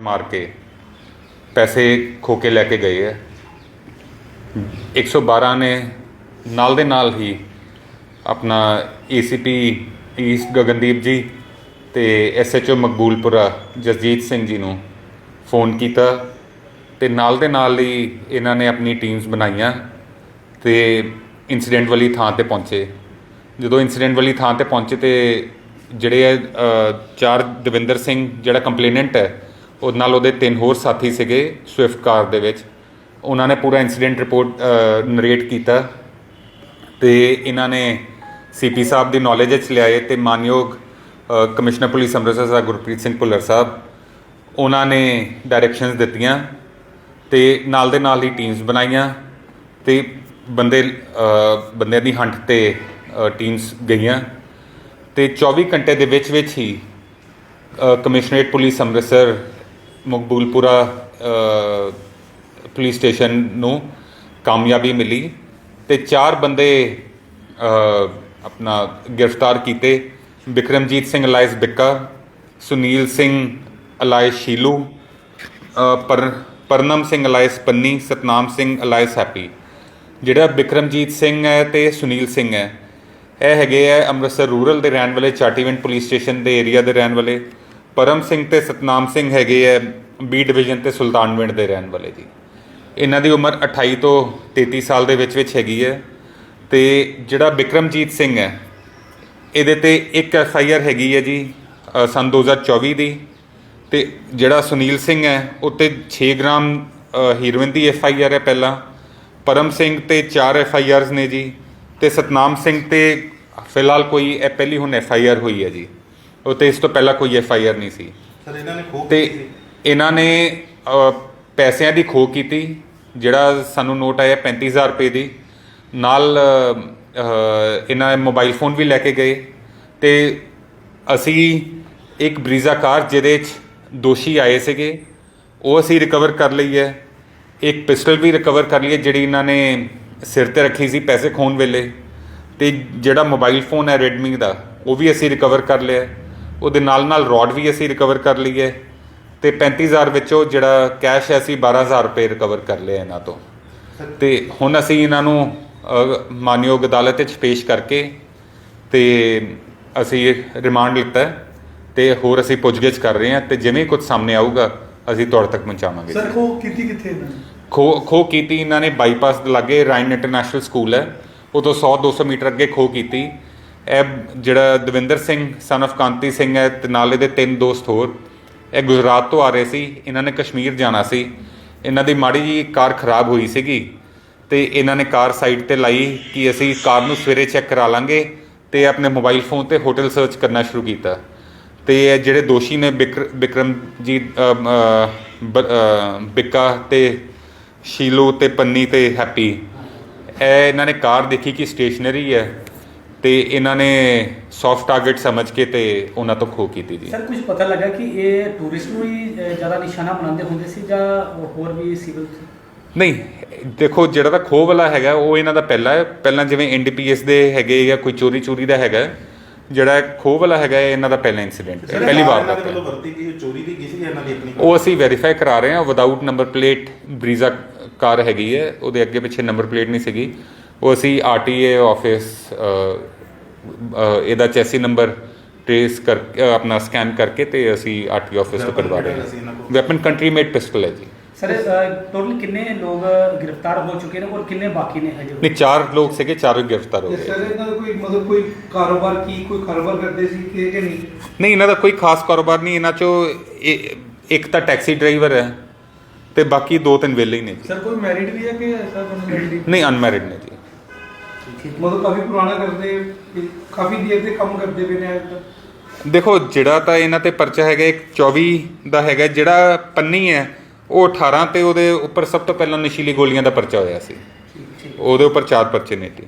ਮਾਰ ਕੇ ਪੈਸੇ ਖੋ ਕੇ ਲੈ ਕੇ ਗਏ ਹੈ। 112 ਨੇ ਨਾਲ ਦੇ ਨਾਲ ਹੀ ਆਪਣਾ ਏਸੀਪੀ ਈਸਟ ਗਗਨਦੀਪ ਜੀ ਤੇ ਐਸਐਚਓ ਮਕਬੂਲਪੁਰਾ ਜਸਜੀਤ ਸਿੰਘ ਜੀ ਨੂੰ ਫੋਨ ਕੀਤਾ ਤੇ ਨਾਲ ਦੇ ਨਾਲ ਹੀ ਇਹਨਾਂ ਨੇ ਆਪਣੀ ਟੀਮਸ ਬਣਾਈਆਂ ਤੇ ਇਨਸੀਡੈਂਟ ਵਾਲੀ ਥਾਂ ਤੇ ਪਹੁੰਚੇ। ਜਦੋਂ ਇਨਸੀਡੈਂਟ ਵਾਲੀ ਥਾਂ ਤੇ ਪਹੁੰਚੇ ਤੇ ਜਿਹੜੇ ਹੈ, ਅ, ਚਾਰ ਦਵਿੰਦਰ ਸਿੰਘ ਜਿਹੜਾ ਕੰਪਲੇਨੈਂਟ ਹੈ ਉਹ ਨਾਲ ਉਹਦੇ ਤਿੰਨ ਹੋਰ ਸਾਥੀ ਸੀਗੇ ਸਵਿਫਟ ਕਾਰ ਦੇ ਵਿੱਚ। ਉਹਨਾਂ ਨੇ ਪੂਰਾ ਇਨਸੀਡੈਂਟ ਰਿਪੋਰਟ ਨਰੇਟ ਕੀਤਾ। ਤੇ ਇਹਨਾਂ ਨੇ ਸੀਪੀ ਸਾਹਿਬ ਦੀ ਨੌਲੇਜ ਵਿੱਚ ਲਿਆਏ ਤੇ ਮਾਨਯੋਗ ਕਮਿਸ਼ਨਰ ਪੁਲਿਸ ਅੰਮ੍ਰਿਤਸਰ ਸਾਹਿਬ, ਗੁਰਪ੍ਰੀਤ ਸਿੰਘ ਭੁੱਲਰ ਸਾਹਿਬ, ਉਹਨਾਂ ਨੇ ਡਾਇਰੈਕਸ਼ਨਸ ਦਿੱਤੀਆਂ ਤੇ ਨਾਲ ਦੇ ਨਾਲ ਹੀ ਟੀਮਸ ਬਣਾਈਆਂ ਤੇ ਬੰਦੇ ਬੰਦਿਆਂ ਦੀ ਹੰਟ ਤੇ ਟੀਮਸ ਗਈਆਂ। ਤੇ 24 ਘੰਟੇ ਦੇ ਵਿੱਚ ਵਿੱਚ ਹੀ commissionerate police Amritsar Maqboolpura police station ਨੂੰ ਕਾਮਯਾਬੀ ਮਿਲੀ ਤੇ ਚਾਰ ਬੰਦੇ ਆਪਣਾ ਗ੍ਰਿਫਤਾਰ ਕੀਤੇ। ਵਿਕਰਮਜੀਤ ਸਿੰਘ ਅਲਾਇਸ ਬਿੱਕਾ, ਸੁਨੀਲ ਸਿੰਘ ਅਲਾਇਸ ਸ਼ੀਲੂ ਪਰ, Parnam Singh alias Panni, Satnam Singh alias happy. ਜਿਹੜਾ ਵਿਕਰਮਜੀਤ ਸਿੰਘ ਹੈ ਤੇ ਸੁਨੀਲ ਸਿੰਘ ਹੈ, ਇਹ ਹੈਗੇ ਹੈ ਅੰਮ੍ਰਿਤਸਰ ਰੂਰਲ ਦੇ ਰਹਿਣ ਵਾਲੇ, ਚਾਟੀਵਿੰਡ ਪੁਲਿਸ ਸਟੇਸ਼ਨ ਦੇ ਏਰੀਆ ਦੇ ਰਹਿਣ ਵਾਲੇ। ਪਰਮ ਸਿੰਘ ਤੇ ਸਤਨਾਮ ਸਿੰਘ ਹੈਗੇ ਹੈ ਬੀ ਡਿਵੀਜ਼ਨ ਤੇ ਸੁਲਤਾਨਵਿੰਡ ਦੇ ਰਹਿਣ ਵਾਲੇ ਜੀ। ਇਹਨਾਂ ਦੀ ਉਮਰ 28 ਤੋਂ 33 ਸਾਲ ਦੇ ਵਿੱਚ ਵਿੱਚ ਹੈਗੀ ਹੈ ਤੇ ਜਿਹੜਾ ਬਿਕਰਮਜੀਤ ਸਿੰਘ ਹੈ ਇਹਦੇ ਤੇ ਇੱਕ ਐਫ ਆਈ ਆਰ ਹੈਗੀ ਹੈ ਜੀ ਅ, ਸੰਨ 2024 ਦੀ ਤੇ ਜਿਹੜਾ ਸੁਨੀਲ ਸਿੰਘ ਹੈ ਉੱਤੇ 6 ਗ੍ਰਾਮ ਹੀਰੋਇਨ ਦੀ ਐਫ ਆਈ ਆਰ ਹੈ ਪਹਿਲਾਂ। ਪਰਮ ਸਿੰਘ ਤੇ 4 ਐਫ ਆਈ ਆਰਸ ਨੇ ਜੀ ਤੇ ਸਤਨਾਮ ਸਿੰਘ ਤੇ ਫਿਲਹਾਲ ਕੋਈ ਇਹ ਪਹਿਲੀ ਹੁਣ ਐਫ ਆਈ ਆਰ ਹੋਈ ਹੈ ਜੀ। ਉਹ ਤੇ ਇਸ ਤੋਂ ਪਹਿਲਾਂ ਕੋਈ ਐਫ ਆਈ ਆਰ ਨਹੀਂ ਸੀ। ਸਰ ਇਹਨਾਂ ਨੇ ਖੋਹ ਤੇ। ਇਹਨਾਂ ਨੇ ਅ, ਪੈਸਿਆਂ ਦੀ ਖੋਹ ਕੀਤੀ ਜਿਹੜਾ ਸਾਨੂੰ ਨੋਟ ਆਇਆ 35000 ਰੁਪਏ ਦੀ। ਨਾਲ ਅ, ਅ, ਇਹਨਾਂ ਮੋਬਾਈਲ ਫੋਨ ਵੀ ਲੈ ਕੇ ਗਏ। ਤੇ ਅਸੀਂ ਇੱਕ ਬਰੀਜ਼ਾ ਕਾਰ ਜਿਹਦੇ 'ਚ ਦੋਸ਼ੀ ਆਏ ਸੀਗੇ ਉਹ ਅਸੀਂ ਰਿਕਵਰ ਕਰ ਲਈ ਹੈ। ਇੱਕ ਪਿਸਟਲ ਵੀ ਰਿਕਵਰ ਕਰ ਲਈ ਹੈ ਜਿਹੜੀ ਇਹਨਾਂ ਨੇ ਸਿਰ ਤੇ ਰੱਖੀ ਸੀ ਪੈਸੇ ਖੋਣ ਵੇਲੇ। ਤੇ ਜਿਹੜਾ ਮੋਬਾਈਲ ਫੋਨ ਹੈ Redmi ਦਾ ਉਹ ਵੀ ਅਸੀਂ ਰਿਕਵਰ ਕਰ ਲਿਆ। ਹੈ। ਉਹਦੇ ਨਾਲ ਨਾਲ ਰੋਡ ਵੀ ਅਸੀਂ ਰਿਕਵਰ ਕਰ ਲਈ ਹੈ ਤੇ 35000 ਵਿੱਚੋਂ ਜਿਹੜਾ ਕੈਸ਼ ਹੈ ਅਸੀਂ 12000 ਰੁਪਏ ਰਿਕਵਰ ਕਰ ਲਿਆ ਇਹਨਾਂ ਤੋਂ। ਤੇ ਹੁਣ ਅਸੀਂ ਇਹਨਾਂ ਨੂੰ ਮਾਨਯੋਗ ਅਦਾਲਤ ਵਿੱਚ ਪੇਸ਼ ਕਰਕੇ ਤੇ ਅਸੀਂ ਰਿਮਾਂਡ ਲਿੱਤਾ ਤੇ ਹੋਰ ਅਸੀਂ ਪੁੱਛਗਿੱਛ ਕਰ ਰਹੇ ਹਾਂ ਤੇ ਜਿਵੇਂ ਕੁਝ ਸਾਹਮਣੇ ਆਊਗਾ ਅਸੀਂ ਤੁਹਾਡੇ ਤੱਕ ਪਹੁੰਚਾਵਾਂਗੇ। ਸਰ ਖੋ ਕੀਤੀ ਕਿੱਥੇ ਖੋ ਖੋ ਕੀਤੀ ਇਹਨਾਂ ਨੇ ਬਾਈਪਾਸ ਦੇ ਲਾਗੇ ਰਾਇਨ ਇੰਟਰਨੈਸ਼ਨਲ ਸਕੂਲ ਹੈ। ਉਹ ਤੋਂ 100 200 ਮੀਟਰ ਅੱਗੇ ਖੋ ਕੀਤੀ। ਇਹ ਜਿਹੜਾ ਦਵਿੰਦਰ ਸਿੰਘ ਸਨ of ਕਾਂਤੀ ਸਿੰਘ ਹੈ ਤੇ ਨਾਲ ਇਹਦੇ ਤਿੰਨ ਦੋਸਤ ਹੋਰ। ਇਹ ਗੁਜਰਾਤ ਤੋਂ ਆ ਰਹੇ ਸੀ ਇਹਨਾਂ ਨੇ ਕਸ਼ਮੀਰ ਜਾਣਾ ਸੀ। ਇਹਨਾਂ ਦੀ ਮਾੜੀ ਜੀ ਕਾਰ ਖਰਾਬ ਹੋਈ ਸੀਗੀ ਤੇ ਇਹਨਾਂ ਨੇ ਕਾਰ ਸਾਈਡ ਤੇ ਲਾਈ ਕਿ ਅਸੀਂ ਕਾਰ ਨੂੰ ਸਵੇਰੇ ਚੈੱਕ ਕਰਾ ਲਾਂਗੇ ਤੇ ਆਪਣੇ ਮੋਬਾਈਲ ਫੋਨ ਤੇ ਹੋਟਲ ਸਰਚ ਕਰਨਾ ਸ਼ੁਰੂ ਕੀਤਾ। ਤੇ ਇਹ ਜਿਹੜੇ ਦੋਸ਼ੀ ਨੇ ਬਿਕਰ- ਬਿਕਰਮਜੀਤ ਅਮ, ਬ- ਬਿੱਕਾ ਤੇ ਸ਼ੀਲੂ ਤੇ ਪੰਨੀ ਤੇ ਹੈਪੀ ਇਹ ਇਹਨਾਂ ਨੇ ਕਾਰ ਦੇਖੀ ਕਿ ਸਟੇਸ਼ਨਰੀ ਹੈ। ਤੇ ਇਹਨਾਂ ਨੇ ਸੌਫਟ ਟਾਰਗੇਟ ਸਮਝ ਕੇ ਤੇ ਉਹਨਾਂ ਤੋਂ ਖੋ ਕੀਤੀ ਜੀ। ਸਰ ਕੁਝ ਪਤਾ ਲੱਗਾ ਕਿ ਇਹ ਟੂਰਿਸਟ ਨੂੰ ਹੀ ਜ਼ਿਆਦਾ ਨਿਸ਼ਾਨਾ ਬਣਾਉਂਦੇ ਹੁੰਦੇ ਸੀ ਜਾਂ ਹੋਰ ਵੀ ਸਿਵਲ ਨਹੀਂ ਦੇਖੋ ਜਿਹੜਾ ਤਾਂ ਖੋਹ ਵਾਲਾ ਹੈਗਾ ਉਹ ਇਹਨਾਂ ਦਾ ਪਹਿਲਾ ਹੈ। ਪਹਿਲਾਂ ਜਿਵੇਂ ਐਨਡੀਪੀਐਸ ਦੇ ਹੈਗੇ ਜਾਂ ਕੋਈ ਚੋਰੀ ਚੋਰੀ ਦਾ ਹੈਗਾ ਜਿਹੜਾ ਖੋਹ ਵਾਲਾ ਹੈਗਾ ਇਹ ਇਹਨਾਂ ਦਾ ਪਹਿਲਾ ਇਨਸੀਡੈਂਟ ਹੈ ਪਹਿਲੀ ਵਾਰ ਦਾ ਵਰਤੀ ਗਈ ਚੋਰੀ ਦੀ ਗਈ ਸੀ ਜਾਂ ਇਹਨਾਂ ਦੀ ਆਪਣੀ ਉਹ ਅਸੀਂ ਵੈਰੀਫਾਈ ਕਰਾ ਰਹੇ ਹਾਂ without number plate Brezza car ਹੈਗੀ ਹੈ ਉਹਦੇ ਅੱਗੇ ਪਿੱਛੇ ਨੰਬਰ ਪਲੇਟ ਨਹੀਂ ਸੀਗੀ। ਉਹ ਅਸੀਂ ਆਰਟੀਏ ਆਫਿਸ ਇਹਦਾ ਚੈਸੀ ਨੰਬਰ ਟ੍ਰੇਸ ਕਰ ਆਪਣਾ ਸਕੈਨ ਕਰਕੇ ਤੇ ਅਸੀਂ ਆਰਟੀਏ ਆਫਿਸ ਤੋਂ ਕਰਵਾ ਰਹੇ ਹਾਂ? ਵੈਪਨ ਕੰਟਰੀ ਮੇਡ ਪਿਸਟਲ ਹੈ ਜੀ। ਸਰ ਟੋਟਲ ਕਿੰਨੇ ਲੋਕ ਗ੍ਰਿਫਤਾਰ ਹੋ ਚੁੱਕੇ ਨੇ ਔਰ ਕਿੰਨੇ ਬਾਕੀ ਨੇ ਹਜੇ? ਨਹੀਂ ਚਾਰ ਲੋਕ ਸੀਗੇ ਚਾਰੋਂ ਗ੍ਰਿਫਤਾਰ ਹੋ ਗਏ। ਸਰ ਇਹਨਾਂ ਦਾ ਕੋਈ ਮਤਲਬ ਕੋਈ ਕਾਰੋਬਾਰ ਕੀ ਕੋਈ ਕਾਰੋਬਾਰ ਕਰਦੇ ਸੀ ਕਿ ਕਿ ਨਹੀਂ? ਨਹੀਂ ਇਹਨਾਂ ਦਾ ਕੋਈ ਖਾਸ ਕਾਰੋਬਾਰ ਨਹੀਂ ਇਹਨਾਂ ਚੋਂ ਇੱਕ ਤਾਂ ਟੈਕਸੀ ਡਰਾਈਵਰ ਹੈ ਤੇ ਬਾਕੀ ਦੋ ਤਿੰਨ ਵਿਹਲੇ ਹੀ ਨੇ ਜੀ। ਸਰ ਕੋਈ ਮੈਰਿਡ ਵੀ ਹੈ ਕਿ ਮੈਰਿਡ ਨਹੀਂ ਅਨਮੈਰਿਡ ਨੇ ਮਤਲਬ ਕਾਫੀ ਪੁਰਾਣਾ ਕਰਦੇ ਕਿ ਕਾਫੀ ਦੇਰ ਦੇ ਕੰਮ ਕਰਦੇ ਪਏ ਨੇ ਅੱਜ ਤੱਕ। ਦੇਖੋ ਜਿਹੜਾ ਤਾਂ ਇਹਨਾਂ ਤੇ ਪਰਚਾ ਹੈਗਾ ਇੱਕ 24 ਦਾ ਹੈਗਾ ਜਿਹੜਾ ਪੰਨੀ ਹੈ ਉਹ 18 ਤੇ ਉਹਦੇ ਉੱਪਰ ਸਭ ਤੋਂ ਪਹਿਲਾਂ ਨਸ਼ੀਲੀ ਗੋਲੀਆਂ ਦਾ ਪਰਚਾ ਹੋਇਆ ਸੀ। ਠੀਕ ਠੀਕ। ਉਹਦੇ ਉੱਪਰ ਚਾਰ ਪਰਚੇ ਨੇ ਜੀ